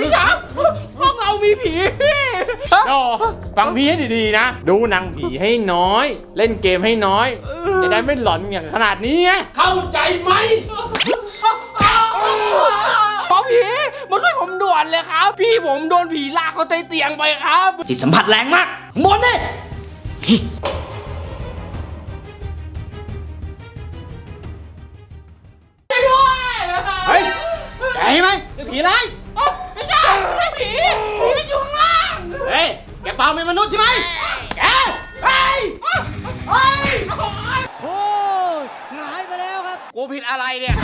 พี่ช้างห้องเรามีผีโดฟังพี่ให้ดีๆนะ ดูหนังผีให้น้อย เล่นเกมให้น้อย จะได้ไม่หลอนอย่างขนาดนี้ไงเข้าใจไหมหมอผีมาช่วยผมด่วนเลยครับ พี่ผมโดนผีลากเขาใต้เตียงไปครับ จิตสัมผัสแรงมากข้างบนนี่ช่วยด้วยเฮ้ยแกเห็นไหมเป็นผี อะไรเอ้าไม่ใช่ไม่ใช่ผีผีมันอยู่ข้างล่างเฮ้ย แกเปล่าเป็นมนุษย์ใช่ไหมแกเฮ้ยเฮ้ยโอ้ยหายไปแล้วครับ กูผิดอะไรเนี่ย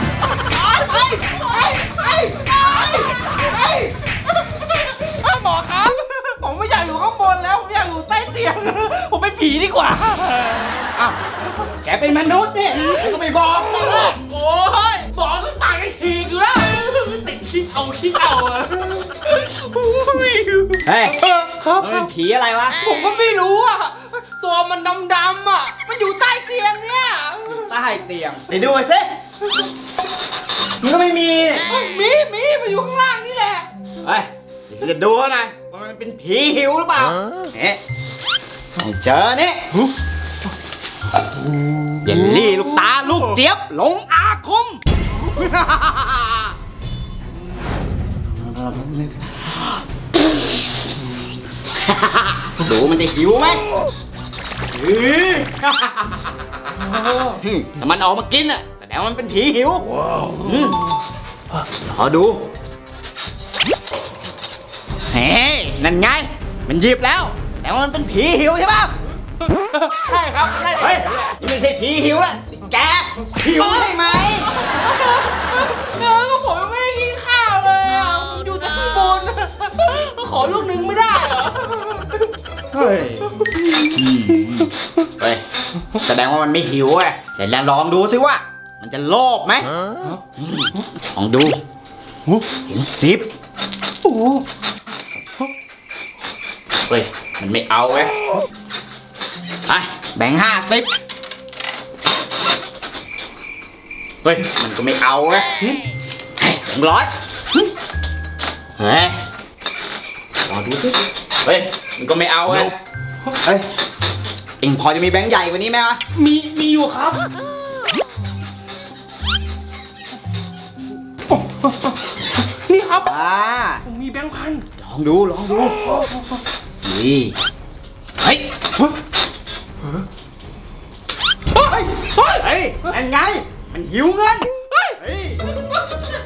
ไปไปไปไปไปไปหมอครับ ผมไม่อยากอยู่ข้างบนแล้ว ผมอยากอยู่ใต้เตียง ผมเป็นผีดีกว่าอ้าวแกเป็นมนุษย์นี่แกก็ไม่บอกนะโอ้ยบอกก็ต่างกันทีกูแล้วติด คิดเอาคิดเอาอะโอ้ยเฮ้ยครับมันเป็นผีอะไรวะ ผมก็ไม่รู้อะ ตัวมันดำๆอะ มันอยู่ใต้เตียงเนี่ยใต้เตียงไปดูสิมันก็ไม่มีเฮ้ยมีมีมันอยู่ข้างล่างนี่แหละ เฮ้ยเดี๋ยวฉันจะดูเขาหน่อยว่ามันเป็นผีหิวหรือเปล่าเนี่ยไม่เจอนี่เยลลี่ลูกตาลูกเจี๊ยบหลงอาคม ดูมันจะหิวไหมอื้อแต่มันออกมากินอะแสดงว่ามันเป็นผีหิวอืมรอดูเฮ้ยนั่นไง มันหยิบแล้ว แต่ว่ามันเป็นผีหิวใช่ป่ะใช่ครับใช่เฮ้ยนี่ไม่ใช่ผีหิวละแกหิวใช่ไหมเออก็ผมยังไม่ได้ ลูกนึงไม่ได้เหรอ เฮ้ยเฮ้ยแสดงว่ามันไม่หิวอะแต่แล้วลองดูสิว่า มันจะโลภไหมลองดูเห็นสิบเฮ้ยมันไม่เอาเว้ยไปแบ่งห้าสิบเฮ้ยมันก็ไม่เอาเว้ยเฮ้ยแบ่งร้อยเฮ้ยรอ ดูสิเฮ้ยมันก็ไม่เอาเว้ยเฮ้ยเอ็งพอจะมีแบงค์ใหญ่กว่านี้ไหมวะมีมีอยู่ครับ นี่ครับ อ่าผมมีแบงค์พันลองดูลองดูนี่เฮ้ยเฮ้ยเฮ้ยเฮ้ยนั่นไง มันหิวเงินเฮ้ยเฮ้ย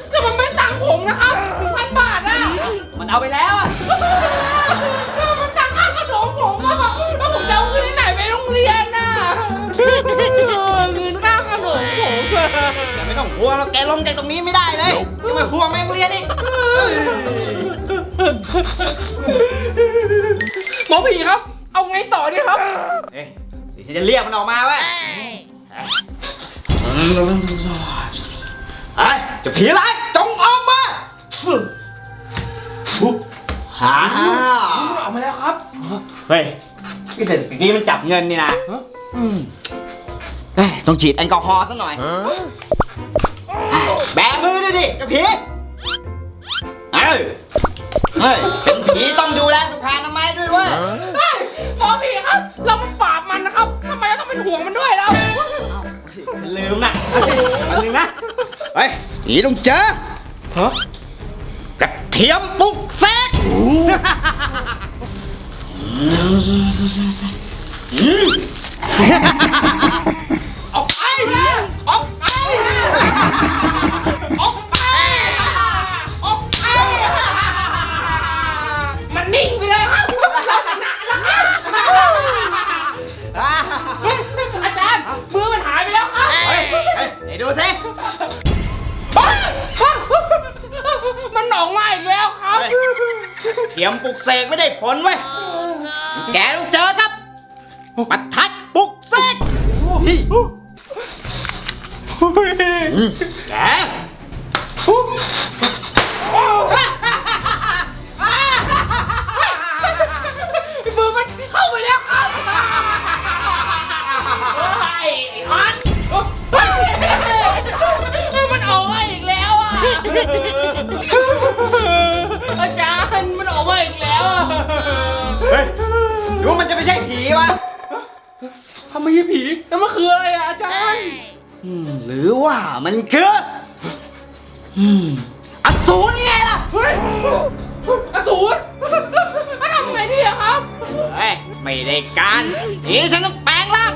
แต่มันไม่ตังค์ผมนะครับพันบาทอะ มันเอาไปแล้วอะมันตังค่าขนมผมอะแล้วผมจะเอาเงินที่ไหนไปโรงเรียนน่ะเงินค่าขนมผมแต่ไม่ต้องห่วงแล้วแกลงจากตรงนี้ไม่ได้เลยยังมาห่วงแม่งเรียนอีกหมอผีครับ เอาไงต่อดีครับ เอ้ยเดี๋ยวฉันจะเรียกมันออกมาเว้ยไอ้ยเจะผีร้าย ฮ่าออกมาแล้วครับ เฮ้ยนี่แต่เมื่อกี้มันจับเงินนี่นะฮะ อืมเอ้ยต้องฉีดแอลกอฮอล์ซะหน่อยแบมือด้วยดิเจ้าผีเอ้ยเฮ้ยเป็นผีต้องดูแลสุขอนามัยด้วยเว้ย เฮ้ยหมอผีครับ เรามันปราบมันนะครับทำไมเราต้องเป็นห่วงมันด้วยเรา ลืมนะลืมนะเฮ้ยผีต้องเจอฮะกระเทียมปลุกแซ กอืมออกไปนะออกไป เทียมปลุกเสกไม่ได้ผลเว้ย แกต้องเจอครับปัดทัดปลุกเสกนี่อืมแก ไม่ใช่ผีวะทำไมใช่ผีแล้วมันคืออะไรอะอาจารย์อืมหรือว่ามันคืออืมอสูรไงล่ะเฮ้ยอสูรแล้วทำไงดีอะครับเฮ้ยไม่ได้การทีนี้ฉันต้องแปลงร่าง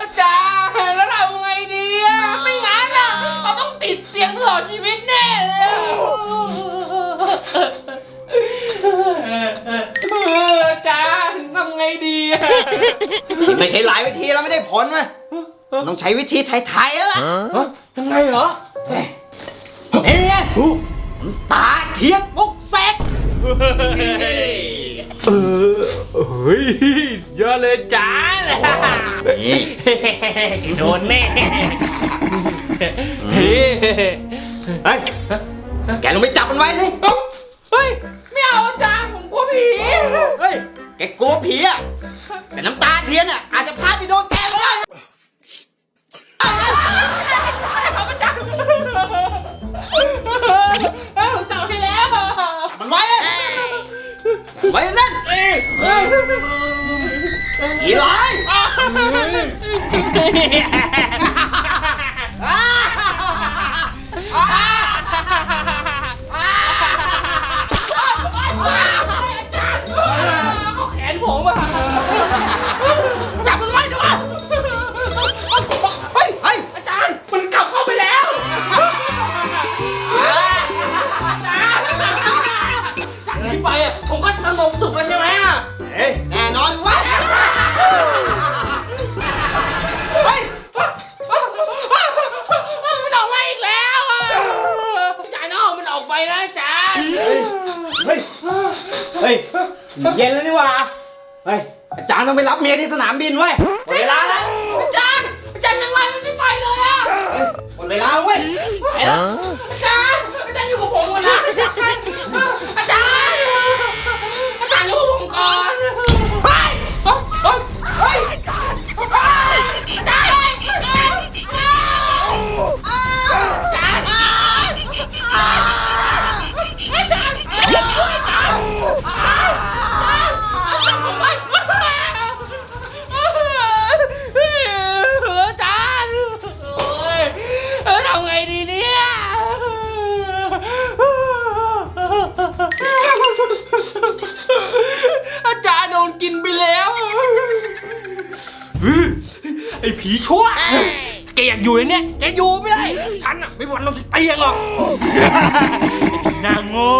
อาจารย์แล้วเราไงดีอะไม่งั้นอะเราต้องติดเตียงตลอดชีวิตแน่เลยอะอาจารย์ทำไงดีอะนี่ไม่ใช่หลายวิธีแล้วไม่ได้ผลไหมต้องใช้วิธีไทยๆแล้วล่ะยังไงเหรอนี่ไงตาเทียมปลุกเสก เออเฮ้ยเยอะเลยจ้านี่โดนแน่เฮ้ยเฮ้ยแกลงไปจับมันไว้สิเฮ้ยไม่เอาอาจารย์ผมกลัวผีเฮ้ยแกกลัวผีอะแต่น้ำตาเทียนอะอาจจะพาไปโดนแกก็ได้นะครับอาจารย์เฮ้ยผมจับให้แล้วมันไว้อะไว้นั่นเอ้ยเอ้ย จากนี้ไปอะผมก็สงบสุขแล้วใช่ไหมอะเฮ้ยแน่นอนเวะเฮ้ยมันออกมาอีกแล้วอะอาจารย์เอามันออกไปนะอาจารย์เฮ้ย เฮ้ย เย็นแล้วนี่หว่า เฮ้ย อาจารย์ต้องไปรับเมียที่สนามบินเว้ยหมดเวลาแล้ว อาจารย์อาจารย์ยังไงมันไม่ไปเลยอะเฮ้ยหมดเวลาแล้วเว้ยไปแล้วอาจารย์อาจารย์อยู่กับผมก่อนนะ ชั่วแกอยากอยู่ในเนี้ยแกอยู่ไม่ได้ฉันอะไม่มีวันลงเตียงหรอกไอ้ผีนางโง่